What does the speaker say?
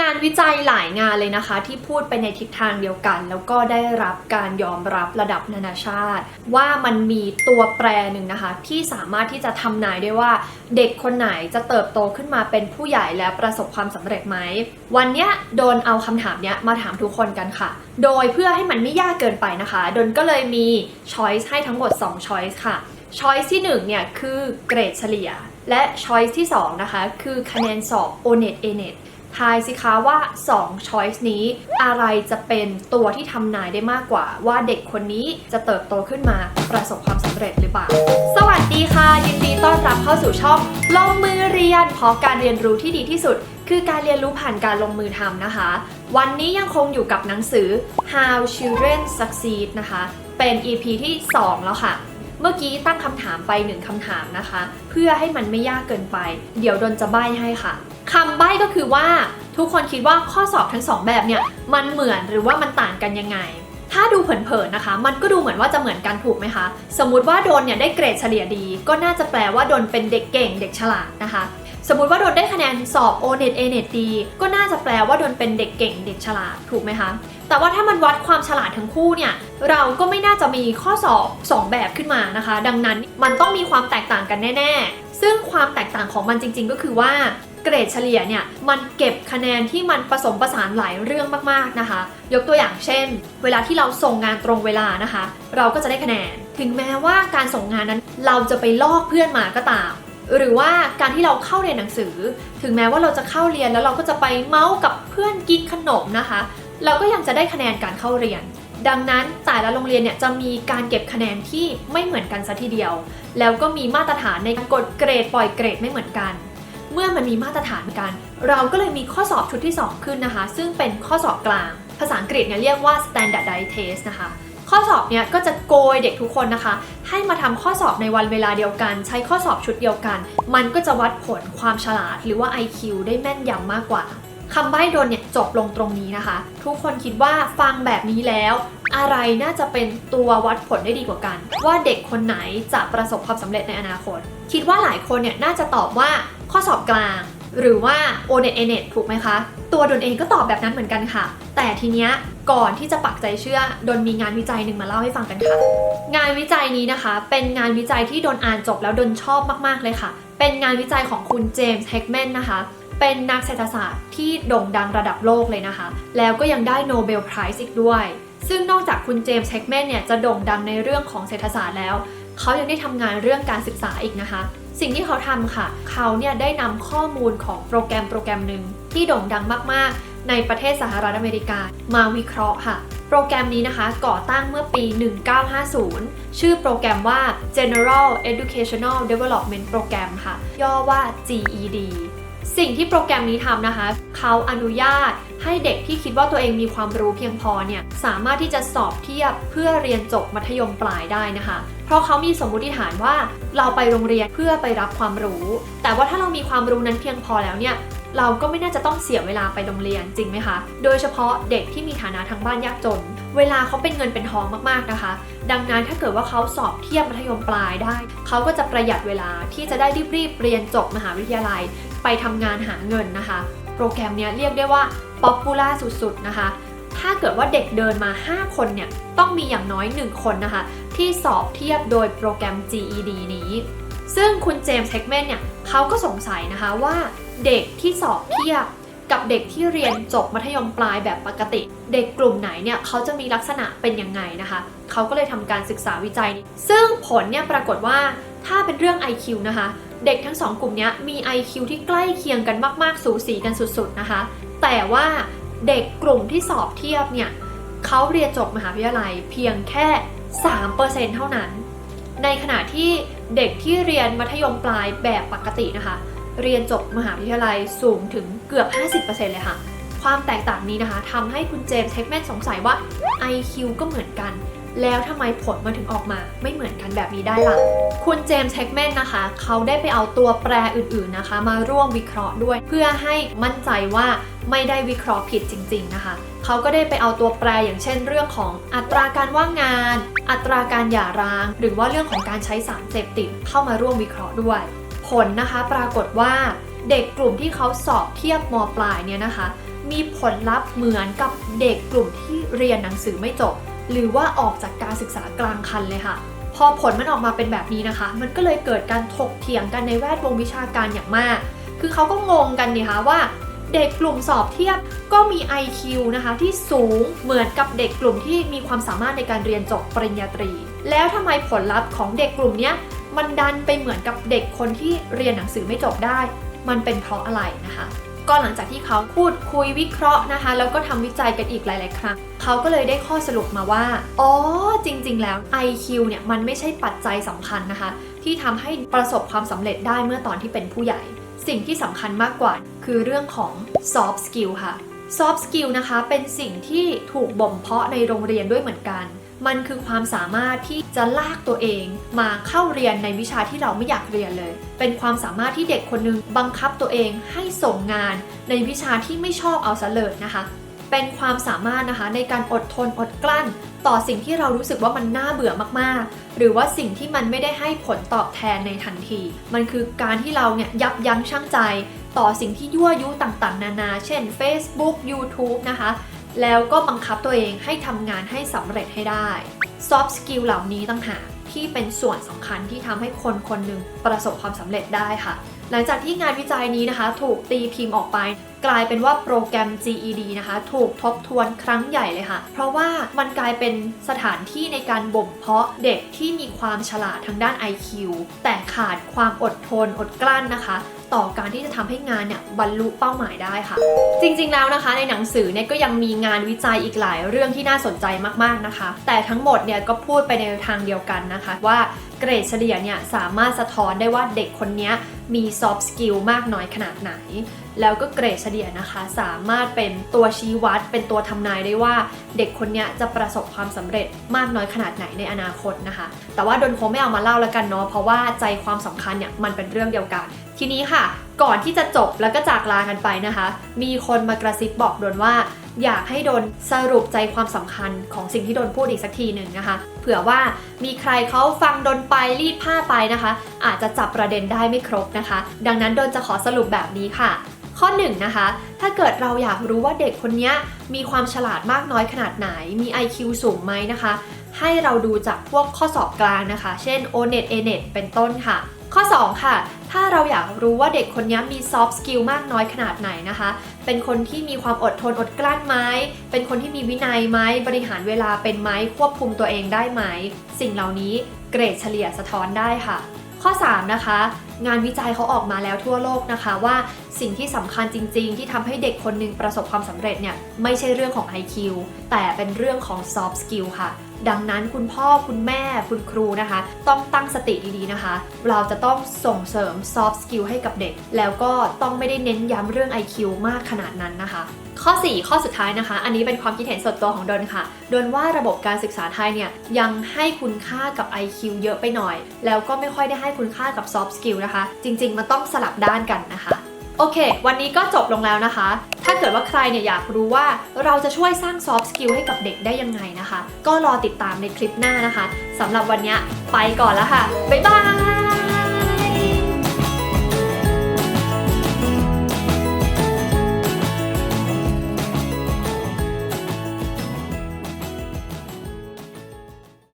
งานวิจัยหลายงานเลยนะคะ ที่พูดไปในทิศทางเดียวกัน แล้วก็ได้รับการยอมรับระดับนานาชาติ ว่ามันมีตัวแปรหนึ่งนะคะ ที่สามารถที่จะทำนายได้ว่า เด็กคนไหนจะเติบโตขึ้นมาเป็นผู้ใหญ่และประสบความสำเร็จไหม วันนี้โดนเอาคำถามเนี้ยมาถามทุกคนกันค่ะ โดยเพื่อให้มันไม่ยากเกินไปนะคะโดนก็เลยมีช้อยส์ให้ทั้งหมด2ช้อยส์ค่ะช้อยส์ที่1เนี่ยคือเกรดเฉลี่ย และช้อยส์ที่2นะคะคือคะแนนสอบ o n e t a n e t ทายสิคะว่า2ช้อยส์นี้อะไรจะเป็นตัวที่ทำนายได้มากกว่า ว่าเด็กคนนี้จะเติบโตขึ้นมาประสบความสำเร็จหรือเปล่า สวัสดีค่ะ ยินดีต้อนรับเข้าสู่ช่องลงมือเรียนเพราะการเรียนรู้ที่ดีที่สุด คือการเรียนรู้ผ่านการลงมือทำนะคะ วันนี้ยังคงอยู่กับหนังสือ How Children Succeed นะคะ เป็น EP ที่ 2 แล้วค่ะ เมื่อกี้ตั้งคำถามไปหนึ่งคำถามนะคะ เพื่อให้มันไม่ยากเกินไป เดี๋ยวดนจะใบ้ให้ค่ะคำใบ้ก็คือว่าทุกคนคิดว่าข้อสอบทั้งสองแบบเนี่ยมันเหมือนหรือว่ามันต่างกันยังไง ถ้าดูเผินๆนะคะ มันก็ดูเหมือนว่าจะเหมือนกันถูกไหมคะ สมมุติว่าโดนเนี่ยได้เกรดเฉลี่ยดี ก็น่าจะแปลว่าโดนเป็นเด็กเก่งเด็กฉลาดนะคะ สมมุติว่าโดนได้คะแนนสอบ o n e t a n e t ดีก็น่าจะแปลว่าโดนเป็นเด็กเก่งเด็กฉลาดถูกไหมคะ แต่ว่าถ้ามันวัดความฉลาดทั้งคู่เนี่ยเราก็ไม่น่าจะมีข้อสอบ 2 แบบขึ้นมานะคะ ดังนั้นมันต้องมีความแตกต่างกันแน่ ๆ ซึ่งความแตกต่างของมันจริง ๆ ก็คือว่าเกรดเฉลี่ยเนี่ยมันเก็บคะแนนที่มันผสมผสานหลายเรื่องมากๆนะคะ ยกตัวอย่างเช่น เวลาที่เราส่งงานตรงเวลานะคะ เราก็จะได้คะแนน ถึงแม้ว่าการส่งงานนั้นเราจะไปลอกเพื่อนมาก็ตาม หรือว่าการที่เราเข้าเรียนหนังสือ ถึงแม้ว่าเราจะเข้าเรียนแล้วเราก็จะไปเมาส์กับเพื่อนกินขนมนะคะ เราก็ยังจะได้คะแนนการเข้าเรียน ดังนั้นแต่ละโรงเรียนเนี่ยจะมีการเก็บคะแนนที่ไม่เหมือนกันซะทีเดียว แล้วก็มีมาตรฐานในการกดเกรดปล่อยเกรดไม่เหมือนกัน เมื่อมันมีมาตรฐานกัน เราก็เลยมีข้อสอบชุดที่ 2 ขึ้นนะคะ ซึ่งเป็นข้อสอบกลาง ภาษาอังกฤษเนี่ยเรียกว่า standardized test นะคะข้อสอบเนี่ยก็จะโกยเด็กทุกคนนะคะ ให้มาทำข้อสอบในวันเวลาเดียวกัน ใช้ข้อสอบชุดเดียวกัน มันก็จะวัดผลความฉลาดหรือว่า IQ ได้แม่นยำมากกว่า คำใบ้โดนเนี่ยจบลงตรงนี้นะคะ ทุกคนคิดว่าฟังแบบนี้แล้ว อะไรน่าจะเป็นตัววัดผลได้ดีกว่ากัน ว่าเด็กคนไหนจะประสบความสำเร็จในอนาคต คิดว่าหลายคนเนี่ยน่าจะตอบว่าข้อสอบกลาง หรือว่า o n e t a n e t ถูกไหมคะ ตัวดนเองก็ตอบแบบนั้นเหมือนกันค่ะ แต่ทีเนี้ยก่อนที่จะปักใจเชื่อดนมีงานวิจัยหนึ่งมาเล่าให้ฟังกันค่ะ งานวิจัยนี้นะคะ เป็นงานวิจัยที่ดนอ่านจบแล้วดนชอบมากๆเลยค่ะ เป็นงานวิจัยของคุณเจมส์เฮกแมนนะคะ เป็นนักเศรษฐศาสตร์ที่โด่งดังระดับโลกเลยนะคะ แล้วก็ยังได้โนเบลไพรส์อีกด้วย ซึ่งนอกจากคุณเจมส์เฮกแมนเนี่ยจะโด่งดังในเรื่องของเศรษฐศาสตร์แล้ว เขายังได้ทำงานเรื่องการศึกษาอีกนะคะ สิ่งที่เขาทำค่ะ เขาเนี่ยได้นำข้อมูลของโปรแกรมโปรแกรมหนึ่งที่โด่งดังมากๆ ในประเทศสหรัฐอเมริกา มาวิเคราะห์ค่ะ โปรแกรมนี้นะคะก่อตั้งเมื่อปี 1950 ชื่อโปรแกรมว่า General Educational Development Program ค่ะ ย่อว่า GED สิ่งที่โปรแกรมนี้ทำนะคะ เขาอนุญาตให้เด็กที่คิดว่าตัวเองมีความรู้เพียงพอเนี่ยสามารถที่จะสอบเทียบเพื่อเรียนจบมัธยมปลายได้นะคะ เพราะเขามีสมมุติฐานว่าเราไปโรงเรียนเพื่อไปรับความรู้ แต่ว่าถ้าเรามีความรู้นั้นเพียงพอแล้วเนี่ยเราก็ไม่น่าจะต้องเสียเวลาไปโรงเรียนจริงไหมคะ โดยเฉพาะเด็กที่มีฐานะทางบ้านยากจน เวลาเขาเป็นเงินเป็นทองมากๆนะคะ ดังนั้นถ้าเกิดว่าเขาสอบเทียบมัธยมปลายได้ เขาก็จะประหยัดเวลาที่จะได้รีบๆเรียนจบมหาวิทยาลัย ไปทำงานหาเงินนะคะ โปรแกรมนี้เรียกได้ว่าป๊อปปูล่าสุดๆนะคะ ถ้าเกิดว่าเด็กเดินมา 5 คนเนี่ยต้องมีอย่างน้อย 1 คนนะคะ ที่สอบเทียบโดยโปรแกรม GED นี้ ซึ่งคุณเจมส์เฮกแมนเนี่ยเขาก็สงสัยนะคะว่าเด็กที่สอบเทียบกับเด็กที่เรียนจบมัธยมปลายแบบปกติ เด็กกลุ่มไหนเนี่ยเขาจะมีลักษณะเป็นยังไงนะคะ เขาก็เลยทำการศึกษาวิจัย ซึ่งผลเนี่ยปรากฏว่าถ้าเป็นเรื่อง IQ นะคะ เด็กทั้งสองกลุ่มนี้มี IQ ที่ใกล้เคียงกันมากๆ สูสีกันสุดๆนะคะ แต่ว่าเด็กกลุ่มที่สอบเทียบเนี่ยเขาเรียนจบมหาวิทยาลัยเพียงแค่ 3%เท่านั้น ในขณะที่เด็กที่เรียนมัธยมปลายแบบปกตินะคะ เรียนจบมหาวิทยาลัยสูงถึงเกือบ 50%เลยค่ะ ความแตกต่างนี้นะคะทำให้คุณเจมส์เทคแมนสงสัยว่า IQ ก็เหมือนกัน แล้วทำไมผลมาถึงออกมาไม่เหมือนกันแบบนี้ได้ล่ะ คุณเจมส์เทคแมนนะคะ เขาได้ไปเอาตัวแปรอื่นๆนะคะ มาร่วมวิเคราะห์ด้วย เพื่อให้มั่นใจว่าไม่ได้วิเคราะห์ผิดจริง ๆนะคะ เขาก็ได้ไปเอาตัวแปรอย่างเช่น เรื่องของอัตราการว่างงาน อัตราการหย่าร้าง หรือว่าเรื่องของการใช้สารเสพติดเข้ามาร่วมวิเคราะห์ด้วย ผลนะคะปรากฏว่าเด็กกลุ่มที่เขาสอบเทียบมปลายเนี่ยนะคะ มีผลลัพธ์เหมือนกับเด็กกลุ่มที่เรียนหนังสือไม่จบ หรือว่าออกจากการศึกษากลางคันเลยค่ะ พอผลมันออกมาเป็นแบบนี้นะคะ มันก็เลยเกิดการถกเถียงกันในแวดวงวิชาการอย่างมาก คือเขาก็งงกันนี่คะว่า เด็กกลุ่มสอบเทียบก็มี IQ นะคะที่สูงเหมือนกับเด็กกลุ่มที่มีความสามารถในการเรียนจบปริญญาตรี แล้วทำไมผลลัพธ์ของเด็กกลุ่มนี้มันดันไปเหมือนกับเด็กคนที่เรียนหนังสือไม่จบได้ มันเป็นเพราะอะไรนะคะ ก็หลังจากที่เขาพูดคุยวิเคราะห์นะคะ แล้วก็ทำวิจัยกันอีกหลาย ๆ ครั้งเขาก็เลยได้ข้อสรุปมาว่า อ๋อ จริง ๆ แล้ว IQ เนี่ยมันไม่ใช่ปัจจัยสำคัญนะคะ ที่ทำให้ประสบความสำเร็จได้เมื่อตอนที่เป็นผู้ใหญ่ สิ่งที่สำคัญมากกว่า คือเรื่องของ soft skill ค่ะ soft skill นะคะ เป็นสิ่งที่ถูกบ่มเพาะในโรงเรียนด้วยเหมือนกัน มันคือความสามารถที่จะลากตัวเองมาเข้าเรียนในวิชาที่เราไม่อยากเรียนเลย เป็นความสามารถที่เด็กคนหนึงบังคับตัวเองให้ส่งงานในวิชาที่ไม่ชอบเอาซะเลยนะคะ เป็นความสามารถนะคะในการอดทนอดกลั้น ต่อสิ่งที่เรารู้สึกว่ามันน่าเบื่อมากๆ หรือว่าสิ่งที่มันไม่ได้ให้ผลตอบแทนในทันที มันคือการที่เราเนี่ยยับยั้งชั่งใจ ต่อสิ่งที่ยั่วยุต่างๆ นานา เช่น Facebook YouTube นะคะ แล้วก็บังคับตัวเองให้ทำงานให้สำเร็จให้ได้ soft skill เหล่านี้ต่างหากที่เป็นส่วนสำคัญที่ทำให้คนคนหนึ่งประสบความสำเร็จได้ค่ะ หลังจากที่งานวิจัยนี้นะคะ ถูกตีพิมพ์ออกไป กลายเป็นว่าโปรแกรม GED นะคะ ถูกทบทวนครั้งใหญ่เลยค่ะ เพราะว่ามันกลายเป็นสถานที่ในการบ่มเพาะเด็กที่มีความฉลาดทางด้าน IQ แต่ขาดความอดทนอดกลั้นนะคะ ต่อการที่จะทำให้งานเนี่ยบรรลุเป้าหมายได้ค่ะ จริงๆแล้วนะคะ ในหนังสือเนี่ยก็ยังมีงานวิจัยอีกหลายเรื่องที่น่าสนใจมากๆนะคะ แต่ทั้งหมดเนี่ยก็พูดไปในทางเดียวกันนะคะ ว่าเกรดเฉลี่ยเนี่ยสามารถสะท้อนได้ว่าเด็กคนนี้มี soft skill มากน้อยขนาดไหน แล้วก็เกรดเฉลี่ยนะคะ สามารถเป็นตัวชี้วัด เป็นตัวทำนายได้ว่าเด็กคนนี้จะประสบความสำเร็จมากน้อยขนาดไหนในอนาคตนะคะ แต่ว่าดนคงไม่เอามาเล่าแล้วกันเนาะเพราะว่าใจความสำคัญเนี่ยมันเป็นเรื่องเดียวกัน ทีนี้ค่ะ ก่อนที่จะจบแล้วก็จากลากันไปนะคะ มีคนมากระซิบบอกดนว่า อยากให้ดนสรุปใจความสำคัญของสิ่งที่ดนพูดอีกสักทีหนึ่งนะคะ เผื่อว่ามีใครเขาฟังดนไปรีดผ้าไปนะคะ อาจจะจับประเด็นได้ไม่ครบนะคะ ดังนั้นดนจะขอสรุปแบบนี้ค่ะ ข้อ1นงนะคะ ถ้าเกิดเราอยากรู้ว่าเด็กคนนี้มีความฉลาดมากน้อยขนาดไหน มี IQ สูงไหมนะคะ ให้เราดูจากพวกข้อสอบกลางนะคะ เช่น O-NET A-NET เป็นต้นค่ะ ข้อ 2 ค่ะ ถ้าเราอยากรู้ว่าเด็กคนนี้มี soft skill มากน้อยขนาดไหนนะคะ เป็นคนที่มีความอดทนอดกลั้นไหม เป็นคนที่มีวินัยไหม บริหารเวลาเป็นไหม ควบคุมตัวเองได้ไหม สิ่งเหล่านี้เกรดเฉลี่ยสะท้อนได้ค่ะ ข้อ 3 นะคะ งานวิจัยเขาออกมาแล้วทั่วโลกนะคะว่าสิ่งที่สำคัญจริง ๆ ที่ทำให้เด็กคนหนึงประสบความสำเร็จเนี่ยไม่ใช่เรื่องของ IQ แต่เป็นเรื่องของ soft skill ค่ะ ดังนั้นคุณพ่อคุณแม่คุณครูนะคะ ต้องตั้งสติดีๆนะคะ เราจะต้องส่งเสริม soft skill ให้กับเด็ก แล้วก็ต้องไม่ได้เน้นย้ำเรื่อง IQ มากขนาดนั้นนะคะข้อ 4 ข้อสุดท้ายนะคะ อันนี้เป็นความคิดเห็นส่วนตัวของดนค่ะ ดนว่าระบบการศึกษาไทยเนี่ยยังให้คุณค่ากับ IQ เยอะไปหน่อย แล้วก็ไม่ค่อยได้ให้คุณค่ากับ soft skill นะคะ จริง ๆ มันต้องสลับด้านกันนะคะ โอเค วันนี้ก็จบลงแล้วนะคะ ถ้าเกิดว่าใครเนี่ยอยากรู้ว่าเราจะช่วยสร้างซอฟต์สกิลให้กับเด็กได้ยังไงนะคะ ก็รอติดตามในคลิปหน้านะคะสำหรับวันนี้ไปก่อนแล้วค่ะ บ๊ายบาย